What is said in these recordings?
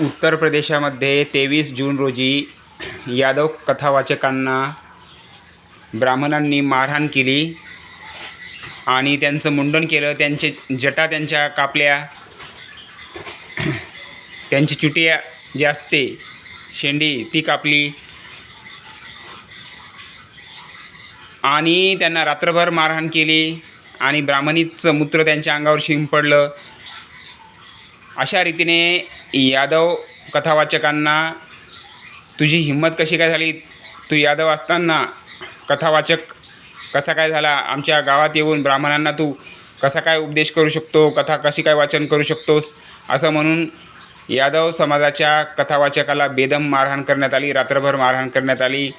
उत्तर प्रदेशामध्ये तेवीस जून रोजी यादव कथावाचकांना ब्राह्मणांनी मारहाण केली आणि त्यांचं मुंडन केलं. त्यांचे जटा त्यांच्या कापल्या. त्यांची चुटिया जी असते शेंडी ती कापली. आणि त्यांना रात्रभर मारहाण केली आणि ब्राह्मणीचं मूत्र त्यांच्या अंगावर शिंपडलं. अशा रीतीने यादव कथावाचकांना तुझी हिंमत कशी काय झाली? तू यादव असताना कथावाचक कसा काय झाला? आमच्या गावात येऊन ब्राह्मणांना तू कसा काय उपदेश करू शकतो? कथा कशी काय वाचन करू शकतोस? असं म्हणून यादव समाजाच्या कथावाचकाला बेदम मारहाण करण्यात आली रात्रभर मारहाण करण्यात आली.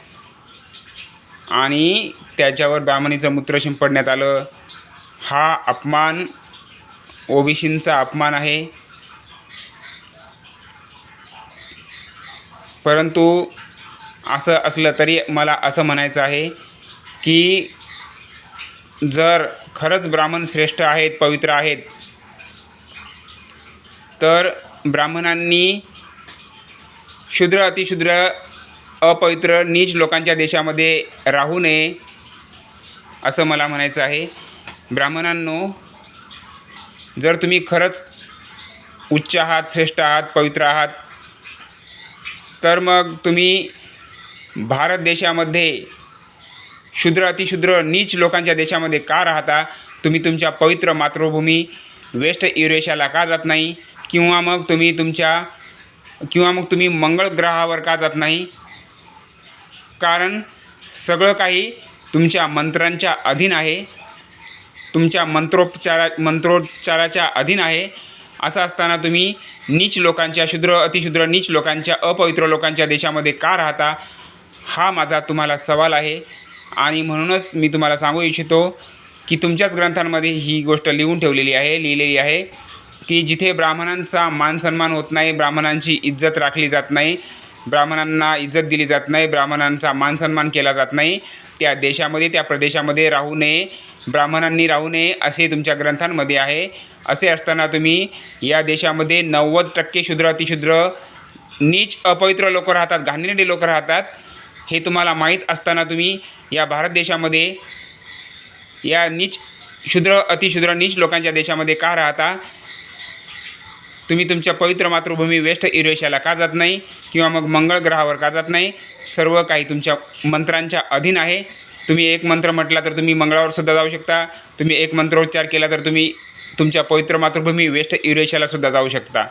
आणि त्याच्यावर ब्राह्मणीचं मूत्र शिंपडण्यात आलं. हा अपमान ओबीसींचा अपमान आहे. परंतु असं असलं तरी मला असं म्हणायचं आहे की जर खरंच ब्राह्मण श्रेष्ठ आहेत पवित्र आहेत तर ब्राह्मणांनी शूद्र अतिशूद्र अपवित्र नीच लोकांच्या देशामध्ये राहू नये असं मला म्हणायचं आहे. ब्राह्मणांनो जर तुम्ही खरंच उच्च आहात श्रेष्ठ आहात पवित्र आहात तर मग तुम्ही भारत देशामध्ये शूद्र अतिशूद्र नीच लोकांच्या देशामध्ये का राहता? तुम्ही तुमच्या पवित्र मातृभूमी वेस्ट युरेशियाला का जात नाही? किंवा मग तुम्ही तुमच्या किंवा मग तुम्ही मंगळ ग्रहावर का जात नाही? कारण सगळं काही तुमच्या मंत्रांच्या अधीन आहे. तुमच्या मंत्रोपचारा मंत्रोच्चाराच्या अधीन आहे. असं असताना तुम्ही नीच लोकांच्या शूद्र अतिशूद्र नीच लोकांच्या अपवित्र लोकांच्या देशामध्ये का राहता? हा माझा तुम्हाला सवाल आहे. आणि म्हणूनच मी तुम्हाला सांगू इच्छितो की तुमच्याच ग्रंथांमध्ये ही गोष्ट लिहून ठेवलेली आहे लिहिलेली आहे की जिथे ब्राह्मणांचा मानसन्मान होत नाही ब्राह्मणांची इज्जत राखली जात नाही ब्राह्मणांना इज्जत दिली जात नाही ब्राह्मणांचा मानसन्मान केला जात नाही त्या देशामध्ये त्या प्रदेशामध्ये राहू नये ब्राह्मणांनी राहू नये असे तुमच्या ग्रंथांमध्ये आहे. असे असताना तुम्ही या देशामध्ये नव्वद टक्के शूद्र अतिशूद्र नीच अपवित्र लोक राहतात घाणेरडे लोक राहतात. हे तुम्हाला माहीत असताना तुम्ही या भारत देशामध्ये या नीच शूद्र अतिशूद्र नीच लोकांच्या देशामध्ये का राहता? तुम्ही तुमच्या पवित्र मातृभूमी वेस्ट युरेशियाला का जात नाही किंवा मग मंगळ ग्रहावर का जात नाही? सर्व काही तुमच्या मंत्रांच्या अधीन आहे. तुम्ही एक मंत्र म्हटला तर तुम्ही मंगळावर सुद्धा जाऊ शकता. तुम्ही एक मंत्रोच्चार केला तर तुम्ही तुमच्या पवित्र मातृभूमी वेस्ट युरेशियाला सुद्धा जाऊ शकता.